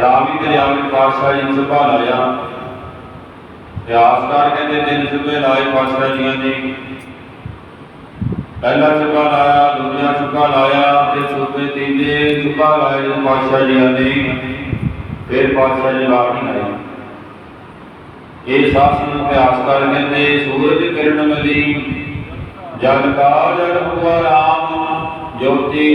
ਰਾਵੀ ਦਰਿਆਵੀ ਪਾਤਸ਼ਾਹ ਜੀ ਨੂੰ ਸੁਭਾ ਲਾਇਆ ਇਤਿਹਾਸਕਾਰ ਕਹਿੰਦੇ ਤਿੰਨ ਸੁਭੇ ਲਾਏ ਪਾਤਸ਼ਾਹ ਜੀਆਂ ਨੇ ਪਹਿਲਾ ਸੁਭਾ ਲਾਇਆ ਦੂਜਾ ਸੁਭਾ ਲਾਇਆ ਤੇ ਸੂਬੇ ਤੀਜੇ ਸੁਭਾ ਲਾਇਆ, ਜਦੋਂ ਪਾਤਸ਼ਾਹ ਜੀਆਂ ਦੀ ਫਿਰ ਪਾਤਸ਼ਾਹ ਜੀ ਬਾਹਰ ਆਈ ਇਹ ਸਾਸਨ ਕਰ ਕਹਿੰਦੇ ਸੂਰਜ ਕਿਰਨ ਮਲੀ ਜਨ ਕਾ ਜਨ ਹੁਆ ਰਾਮ ਜੋਤੀ